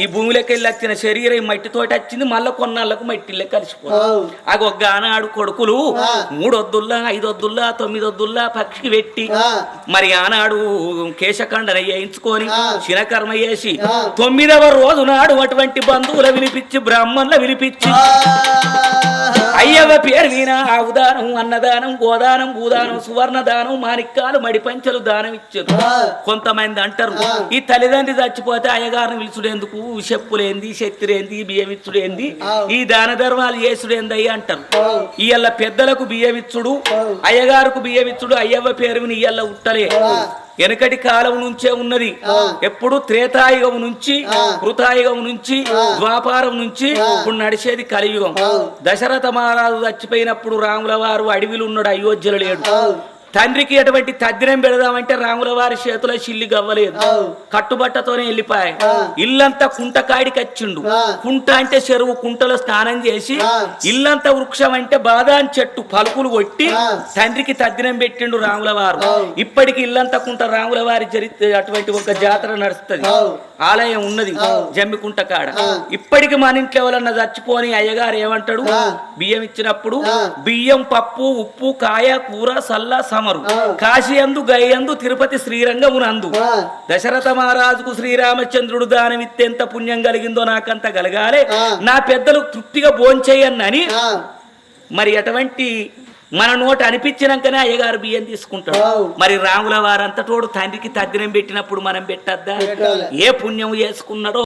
ఈ భూమిలోకి వెళ్ళి వచ్చిన శరీరం మట్టితోటి వచ్చింది మళ్ళా కొన్నాళ్ళకు మట్టిలో కలిసిపోతుంది అది ఒక ఆనాడు కొడుకులు మూడొద్దుల్లా ఐదొద్దుల్లా తొమ్మిదొద్దుల్లా పక్షికి పెట్టి మరి ఆనాడు కేశఖండన వేయించుకొని శినకర్మ చేసి తొమ్మిదవ రోజు నాడు అటువంటి బంధువుల వినిపించి బ్రాహ్మణుల వినిపించి అయ్యవ పేరు వినా ఆవుదానం అన్నదానం గోదానం భూదానం సువర్ణ దానం మాణిక్యాలు మడిపంచలు దానం ఇచ్చారు కొంతమంది అంటారు ఈ తల్లిదండ్రి చచ్చిపోతే అయ్యగారిని పిలుచుడేందుకు చెప్పులేంది శక్తిరేంది బియ్యం ఇచ్చుడేంది ఈ దాన ధర్మాలు చేసుడేంది అయ్యి అంటారు ఇయ్యల్ల పెద్దలకు బియ్యం ఇచ్చుడు అయ్యగారుకు బియ్యం ఇచ్చుడు అయ్యవ్వ పేరు విని ఇయ్యల్ల ఉట్టలే వెనకటి కాలం నుంచే ఉన్నది. ఎప్పుడు త్రేతాయుగం నుంచి కృతాయుగం నుంచి ద్వాపారం నుంచి ఇప్పుడు నడిచేది కలియుగం. దశరథ మహారాజు చచ్చిపోయినప్పుడు రాముల వారు అడవిలో ఉన్నాడు అయోధ్యలో లేడు. తండ్రికి ఎటువంటి తద్దినం పెడదామంటే రాముల వారి చేతిలో చిల్లి గవ్వలేదు. కట్టుబట్టతోనే వెళ్ళిపోయాయి. ఇల్లంతా కుంట కాడికి వచ్చిండు కుంట అంటే చెరువు కుంటలో స్నానం చేసి ఇల్లంతా వృక్షం అంటే బాదాన్ చెట్టు పలుకులు కొట్టి తండ్రికి తద్దినం పెట్టిండు రాముల వారు. ఇప్పటికి ఇల్లంతా కుంట రాముల వారి చరిత్ర అటువంటి ఒక జాతర నడుస్తుంది. ఆలయం ఉన్నది జమ్మికుంట కాడ ఇప్పటికి మన ఇంట్లో ఎవరన్నా చచ్చిపోని అయ్యగారు ఏమంటాడు? బియ్యం ఇచ్చినప్పుడు బియ్యం పప్పు ఉప్పు కాయ కూర సల్ల సమరు కాశీ అందు గయందు తిరుపతి శ్రీరంగమునందు. దశరథ మహారాజుకు శ్రీరామచంద్రుడు దానం ఇత్తేంత పుణ్యం కలిగిందో నాకంత కలగాలి. నా పెద్దలు తృప్తిగా భోంచేయన్నని. మరి అటువంటి మన నోట అనిపించినాకనే అయ్యగారు బియ్యం తీసుకుంటాడు. మరి రాముల వారంతటోడు తండ్రికి తద్దినం పెట్టినప్పుడు మనం పెట్టద్దా. ఏ పుణ్యం చేసుకున్నాడో